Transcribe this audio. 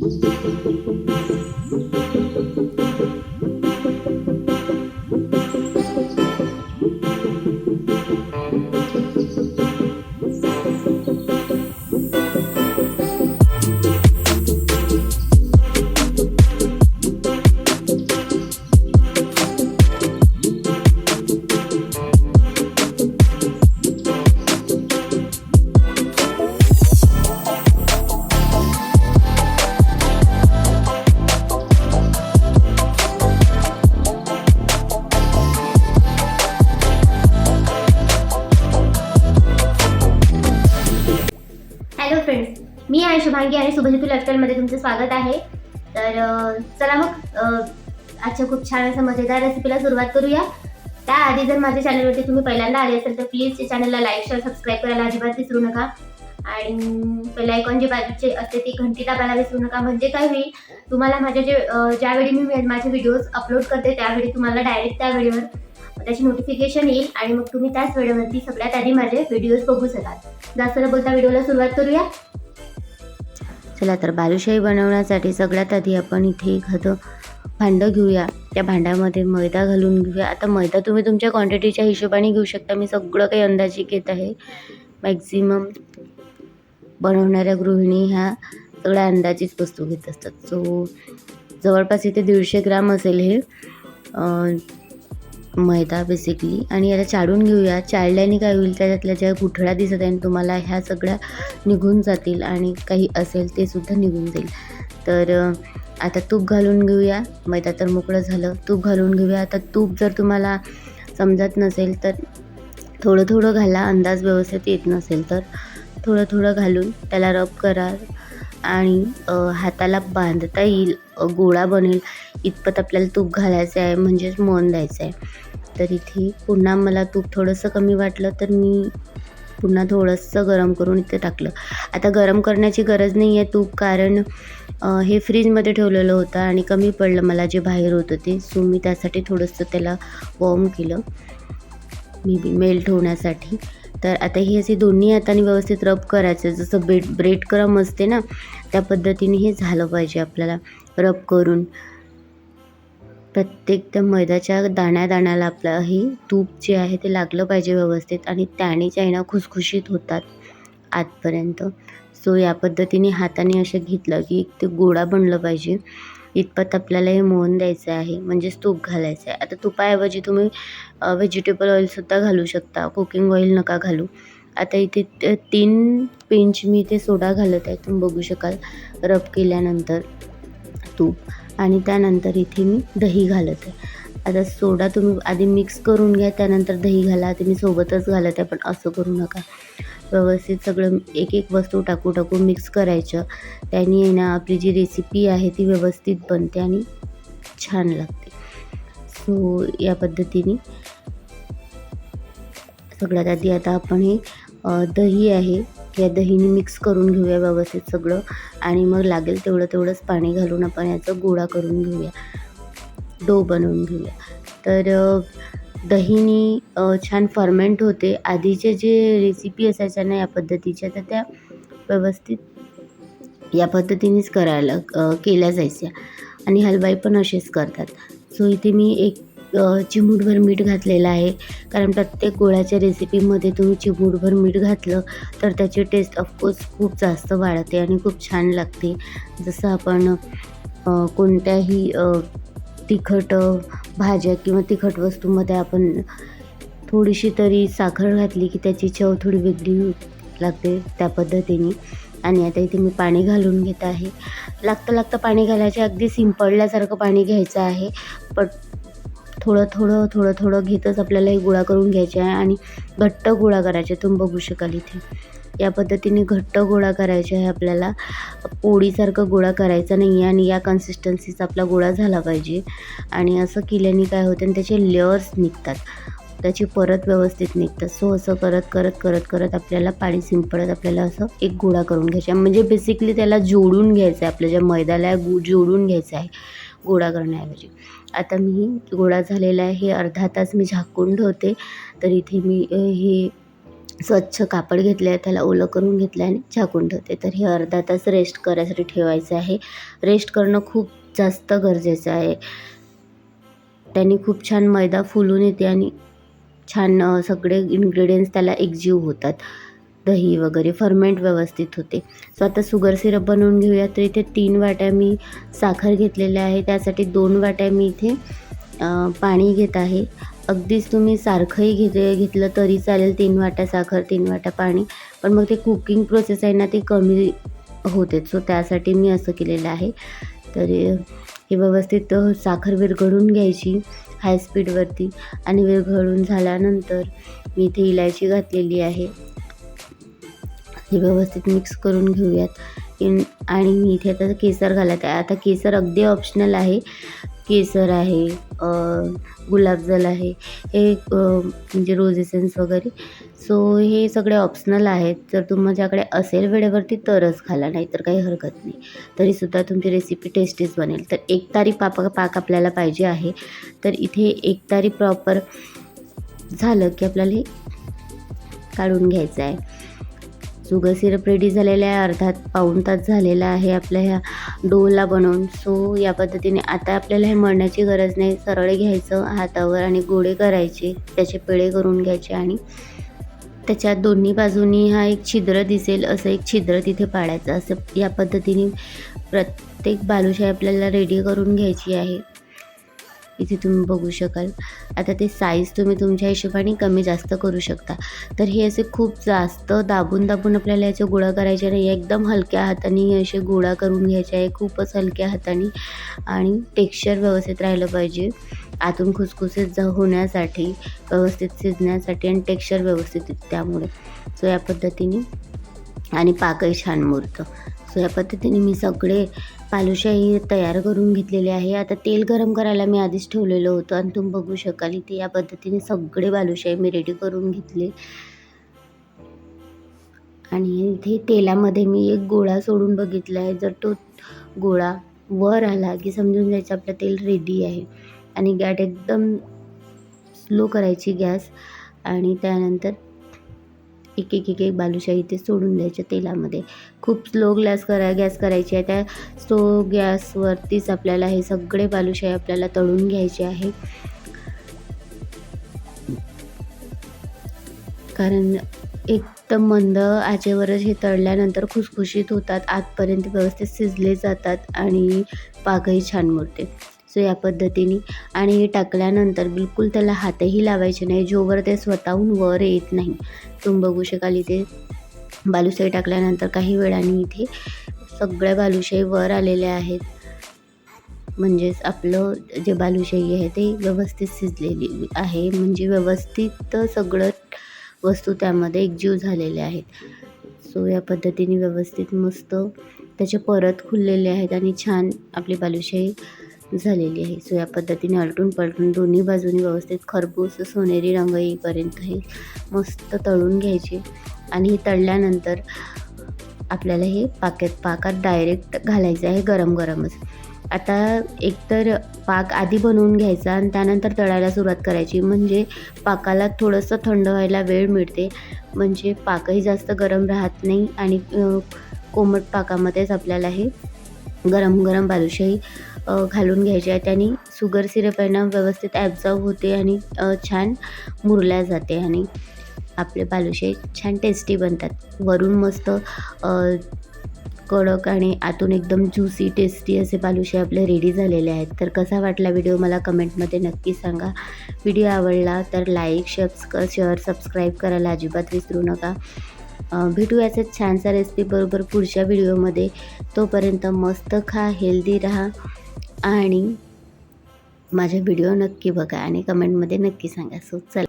Música मी शुभांगी आणि शुभजितू लाईफस्टाईलमध्ये तुमचं स्वागत आहे. तर चला मग आजच्या खूप छान असं मजेदार रेसिपीला सुरुवात करूया. त्याआधी जर माझ्या चॅनलवरती तुम्ही पहिल्यांदा आले असेल तर प्लीज चॅनलला लाईक शेअर सबस्क्राईब करायला अजिबात विसरू नका. आणि पहिला आयकॉन जे बाजूचे असते ती घंटी दाबायला विसरू नका. म्हणजे काय होईल तुम्हाला माझे जे ज्यावेळी मी माझे व्हिडिओज अपलोड करते त्यावेळी तुम्हाला डायरेक्ट त्या वेळेवर त्याची नोटिफिकेशन येईल. आणि मग तुम्ही त्याच वेळेवरती सगळ्यात आधी माझे व्हिडिओज बघू शकाल. जास्त न बोलता व्हिडिओला सुरुवात करूया. चला तर बालुशाही बनवण्यासाठी सगळ्यात आधी आपण इथे एखादं भांडं घेऊया. त्या भांड्यामध्ये मैदा घालून घेऊया. आता मैदा तुम्ही तुमच्या क्वांटिटीच्या हिशोबाने घेऊ शकता. मी सगळं काही अंदाजे घेत आहे. मॅक्झिमम बनवणाऱ्या गृहिणी ह्या सगळ्या अंदाजेच वस्तू घेत असतात. सो जवळपास इथे दीडशे ग्राम असेल हे. मैदा बेसिकली आणि याला चाळून घेऊया. चाळल्याने काय होईल त्याच्यातल्या ज्या गुठळ्या दिसत आहेत तुम्हाला ह्या सगळ्या निघून जातील आणि काही असेल ते सुद्धा निघून जाईल. तर आता तूप घालून घेऊया. मैदा तर मोकळं झालं. तूप घालून घेऊया. आता तूप जर तुम्हाला समजत नसेल तर थोडं थोडं घाला. अंदाज व्यवस्थित येत नसेल तर थोडं थोडं घालून. त्याला रब करा. आणि हाताला बांधता येईल गोळा बनेल. इतपत आपल्याला तूप घालायचं आहे म्हणजेच मन द्यायचं आहे. तर इथे पुन्हा मला तूप थोडंसं कमी वाटलं तर मी पुन्हा थोडंसं गरम करून इथे टाकलं. आता गरम करण्याची गरज नाही आहे तूप कारण हे फ्रीजमध्ये ठेवलेलं होतं आणि कमी पडलं मला जे बाहेर होतं ते. सो मी त्यासाठी थोडंसं त्याला वॉर्म केलं. मे बी मेल्ट होण्यासाठी. तर आता हे असे दोन्ही हाताने व्यवस्थित रब करायचं. जसं ब्रेड ब्रेड क्रम असते ना त्या पद्धतीने हे झालं पाहिजे आपल्याला रब करून. प्रत्येक त्या मैद्याच्या दाण्या दाण्याला आपलं हे तूप जे आहे ते लागलं पाहिजे व्यवस्थित आणि त्याने चायना खुसखुशीत होतात आतपर्यंत. सो या पद्धतीने हाताने असं घेतलं की ते गोळा बनलं पाहिजे. इतपत आपल्याला हे मोहन द्यायचं आहे. म्हणजेच तूप घालायचं आहे आता तुपाऐवजी तुम्ही व्हेजिटेबल ऑइलसुद्धा घालू शकता. कुकिंग ऑइल नका घालू. आता इथे तीन पिंच मी इथे सोडा घालत आहे. तुम्ही बघू शकाल रब केल्यानंतर तूप. आणि त्यानंतर इथे मी दही घालत आहे. आता सोडा तुम्ही आधी मिक्स करून घ्या. त्यानंतर दही घाला. आता मी सोबतच घालत आहे पण असं करू नका. व्यवस्थित सगळं एक एक वस्तू टाकू टाकू मिक्स करायचं. त्याने आहे ना आपली जी रेसिपी आहे ती व्यवस्थित बनते आणि छान लागते. सो या पद्धतीने सगळ्यात आधी आता आपण हे दही आहे या दहीने मिक्स करून घेऊया व्यवस्थित सगळं. आणि मग लागेल तेवढं तेवढंच पाणी घालून आपण याचं गोळा करून घेऊया. डो बनवून घेऊया. तर दहीनी छान फर्मेंट होते. आधीचे जे रेसिपी असायच्या ना या पद्धतीच्या तर त्या व्यवस्थित या पद्धतीनेच करायला केल्या जायच्या. आणि हलवाई पण असेच करतात. सो इथे मी एक चिमूटभर मीठ घातलेलं आहे. कारण प्रत्येक गोळ्याच्या रेसिपीमध्ये तुम्ही चिमूटभर मीठ घातलं तर त्याची टेस्ट ऑफकोर्स खूप जास्त वाढते आणि खूप छान लागते. जसं आपण कोणत्याही तिखट भाज्या किंवा तिखट वस्तूमध्ये आपण थोडीशी तरी साखर घातली की त्याची चव थोडी वेगळी लागते त्या पद्धतीने. आणि आता इथे मी पाणी घालून घेत आहे. लागतं लागतं पाणी घालायचे अगदी सिंपडल्यासारखं पाणी घ्यायचं आहे. पण थोडं थोडं थोडं थोडं घेतच आपल्याला हे गोळा करून घ्यायचे आहे आणि घट्ट गोळा करायचे तुम्ही बघू शकाल इथे. या पद्धतीने घट्ट गोळा करायचे आहे आपल्याला. पोळीसारखं गोळा करायचा नाही आहे आणि या कन्सिस्टन्सीचा आपला गोळा झाला पाहिजे. आणि असं केल्याने काय होतं आणि त्याचे लेअर्स निघतात. त्याची परत व्यवस्थित निघतात सो असं करत करत करत करत आपल्याला पाणी शिंपडत आपल्याला असं एक गोळा करून घ्यायचा आहे. म्हणजे बेसिकली त्याला जोडून घ्यायचं आहे आपल्या ज्या मैदाला गु जोडून घ्यायचं आहे गोळा करण्याऐवजी. आता मी गोळा झालेला आहे हे अर्धा तास मी झाकून ठेवते. तर इथे मी हे स्वच्छ कापड घेतलं आहे त्याला ओलं करून घेतलं आहे आणि झाकून ठेवते. तर हे अर्धा तास रेस्ट करायसाठी ठेवायचं आहे. रेस्ट करणं खूप जास्त गरजेचं आहे. त्याने खूप छान मैदा फुलून येते आणि छान सगळे इन्ग्रेडियंट्स त्याला एकजीव होतात. दही वगैरे फर्मेंट व्यवस्थित होते. सो आता शुगर सिरप बनवून घेऊया तर इथे तीन वाट्या मी साखर घेतलेल्या आहे. त्यासाठी दोन वाट्या मी इथे पाणी घेत आहे. अगदीच तुम्ही सारखंही घेते घेतलं तरी चालेल तीन वाट्या साखर तीन वाट्या पाणी. पण मग ते कुकिंग प्रोसेस आहे ना ती कमी होते. सो त्यासाठी मी असं केलेलं आहे. तर हे व्यवस्थित साखर विरघळून घ्यायची हाय स्पीडवरती आणि विरघळून झाल्यानंतर मी इथे इलायची घातलेली आहे. हे व्यवस्थित मिक्स करून घेऊयात. इन आणि मी इथे आता केसर घालत आहे. आता केसर अगदी ऑप्शनल आहे. केसर आहे गुलाबजल आहे हे म्हणजे रोज एसेन्स वगैरे. सो हे सगळे ऑप्शनल आहेत. जर तुमच्याकडे असेल वेळेवरती तरच खाला नाही तर काही हरकत नाही. तरीसुद्धा तुमची रेसिपी टेस्टीच बनेल. तर एक तारी पाक पाक आपल्याला पाहिजे आहे. तर इथे एक तारी प्रॉपर झालं की आपल्याला हे काढून घ्यायचं आहे. शुगर सिरप रेडी झालेला आहे अर्धात पाऊण तास झालेला आहे आपल्या ह्या डोला बनवून. सो या पद्धतीने आता आपल्याला हे मळण्याची गरज नाही. सरळ घ्यायचं हातावर आणि गोळे करायचे. त्याचे पेढे करून घ्यायचे आणि त्याच्या दोन्ही बाजूनी हा एक छिद्र दिसेल असं एक छिद्र तिथे पाडायचं. असं या पद्धतीने प्रत्येक बालुशाही आपल्याला रेडी करून घ्यायची आहे. इथे तुम्ही बघू शकाल. आता ते साईज तुम्ही तुमच्या हिशोबाने कमी जास्त करू शकता. तर हे असे खूप जास्त दाबून दाबून आपल्याला याचे गोळा करायचे नाही एकदम हलक्या हाताने असे गोळा करून घ्यायचे आहे. खूपच हलक्या हाताने आणि टेक्स्चर व्यवस्थित राहिलं पाहिजे. आतून खुसखुसीत जा होण्यासाठी व्यवस्थित शिजण्यासाठी आणि टेक्स्चर व्यवस्थित त्यामुळे. सो या पद्धतीने. आणि पाकही छान मुरतं. सो या पद्धतीने मी सगळे बालुशाही तयार करून घेतलेले आहे. आता तेल गरम करायला मी आधीच ठेवलेलं होतं आणि तुम्ही बघू शकाल इथे या पद्धतीने सगळे बालुशाही मी रेडी करून घेतले. आणि इथे तेलामध्ये मी एक गोळा सोडून बघितला आहे. जर तो गोळा वर आला की समजून जायचं आपलं तेल रेडी आहे. आणि गॅट एकदम स्लो करायची गॅस. आणि त्यानंतर एक एक एक एक बालुशाही इथे सोडून द्यायच्या तेलामध्ये. खूप स्लो गॅस करा गॅस करायची आहे. त्या स्लो गॅसवरतीच आपल्याला हे सगळे बालुशाही आपल्याला तळून घ्यायचे आहे. कारण एकदम मंद आचेवरच हे तळल्यानंतर खुसखुशीत होतात. आतपर्यंत व्यवस्थित शिजले जातात आणि पाकही छान मुरते. सो या पद्धतीने. आणि हे टाकल्यानंतर बिलकुल त्याला हातही लावायचे नाही जोवर ते स्वतःहून वर येत नाही. तुम्ही बघू शकाल इथे बालुशाही टाकल्यानंतर काही वेळाने इथे सगळ्या बालुशाही वर आलेल्या आहेत. म्हणजेच आपलं जे बालुशाही आहे ते व्यवस्थित शिजलेली आहे. म्हणजे व्यवस्थित सगळं वस्तू त्यामध्ये एकजीव झालेल्या आहेत. सो या पद्धतीने व्यवस्थित मस्त त्याचे परत खुललेले आहेत आणि छान आपली बालुशाही झालेली आहे. सो या पद्धतीने आलटून पलटून दोन्ही बाजूनी व्यवस्थित खरबूज सोनेरी रंग येईपर्यंत हे मस्त तळून घ्यायचे. आणि हे तळल्यानंतर आपल्याला हे पाक्यात पाकात डायरेक्ट घालायचं आहे गरम गरमच. आता एकतर पाक आधी बनवून घ्यायचा आणि त्यानंतर तळायला सुरुवात करायची. म्हणजे पाकाला थोडंसं थंड व्हायला वेळ मिळते. म्हणजे पाकही जास्त गरम राहत नाही आणि कोमट पाकामध्येच आपल्याला हे गरम गरम बालुशाही घालून घ्यायची आहे त्याने शुगर सिरप आहे ना व्यवस्थित ॲब्झॉर्ब होते आणि छान मुरल्या जाते आणि आपले बालुशे छान टेस्टी बनतात. वरून मस्त कडक आणि आतून एकदम ज्युसी टेस्टी असे बालुशे आपले रेडी झालेले आहेत. तर कसा वाटला व्हिडिओ मला कमेंटमध्ये नक्की सांगा. व्हिडिओ आवडला तर लाईक शेअर शेअर सबस्क्राईब करायला अजिबात विसरू नका. भेटूयाचं भेटू याच्यात छानसा रेसिपीबरोबर पुढच्या व्हिडिओमध्ये तोपर्यंत मस्त खा हेल्दी राहा. आणि माझे व्हिडिओ नक्की बघा आणि कमेंटमध्ये नक्की सांगा. सो चला.